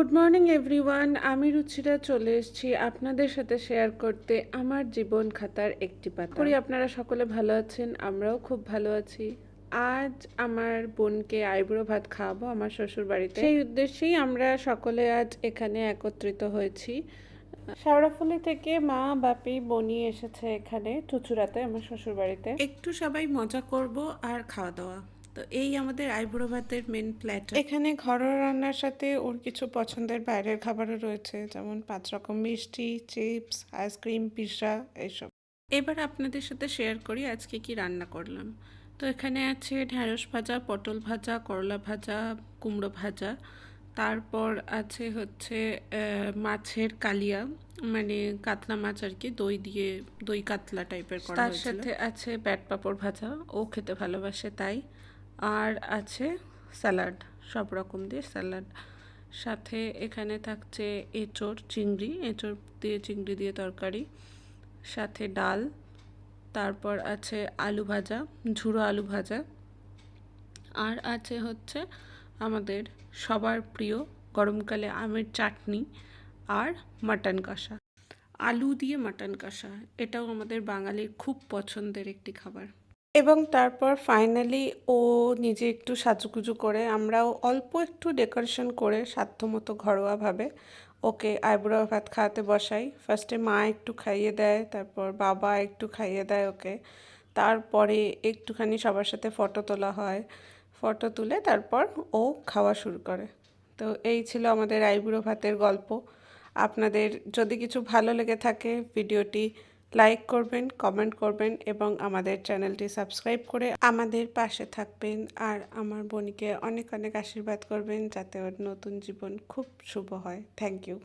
Good morning everyone আমি রুচিরা চলে এসেছি আপনাদের সাথে শেয়ার করতে আমার জীবন খাতার একটি পাতা। করি, আপনারা সকলে ভালো আছেন? আমরাও খুব ভালো আছি। আজ আমার বোনকে আইব্রো ভাত খাওয়াবো আমার শ্বশুর বাড়িতে। সেই উদ্দেশ্যেই আমরা সকলে আজ এখানে একত্রিত হয়েছি। শেওড়াফুলি থেকে মা, বাপি, বনি এসেছে এখানে, চুচুড়াতে, আমার শ্বশুর বাড়িতে। একটু সবাই মজা করব আর খাওয়া দাওয়া। তো এই আমাদের আইবুড়ো ভাতের মেন প্ল্যাট এখানে ঘরোয়া রান্নার সাথে ওর কিছু পছন্দের বাইরের খাবারও রয়েছে যেমন পাঁচ রকম মিষ্টি চিপস আইসক্রিম পিৎজা এইসব। এবার আপনাদের সাথে শেয়ার করি আজকে কি রান্না করলাম। তো এখানে আছে ঢ্যাঁড়স ভাজা পটল ভাজা করলা ভাজা কুমড়ো ভাজা। তারপর আছে হচ্ছে মাছের কালিয়া মানে কাতলা মাছ আর কি দই দিয়ে দই কাতলা টাইপের করা তার সাথে আছে ব্যাট পাঁপড় ভাজা ও খেতে ভালোবাসে তাই। আর আছে স্যালাড, সব রকম দিয়ে স্যালাড। সাথে এখানে থাকছে এঁচড়, চিংড়ি। এঁচড় দিয়ে চিংড়ি দিয়ে তরকারি। সাথে ডাল। তারপর আছে আলু ভাজা, ঝুড়ো আলু ভাজা। আর আছে হচ্ছে আমাদের সবার প্রিয় গরমকালে আমের চাটনি আর মাটন কষা। আলু দিয়ে মাটন কষা, এটাও আমাদের বাঙালির খুব পছন্দের একটি খাবার। এবং তারপর ফাইনালি ও নিজে একটু সাজুগুজু করে, আমরাও অল্প একটু ডেকোরেশন করে সাধ্যমতো ঘরোয়াভাবে ওকে আইবুড়ো ভাত খাওয়াতে বসাই। ফার্স্টে মা একটু খাইয়ে দেয়, তারপর বাবা একটু খাইয়ে দেয় ওকে। তারপরে একটুখানি সবার সাথে ফটো তোলা হয়। ফটো তুলে তারপর ও খাওয়া শুরু করে। তো এই ছিল আমাদের আইবুড়ো ভাতের গল্প। আপনাদের যদি কিছু ভালো লেগে থাকে ভিডিওটি লাইক করবেন কমেন্ট করবেন এবং আমাদের চ্যানেলটি সাবস্ক্রাইব করে আমাদের পাশে থাকবেন। আর আমার বোনকে অনেক অনেক আশীর্বাদ করবেন যাতে ওর নতুন জীবন খুব শুভ হয়। Thank you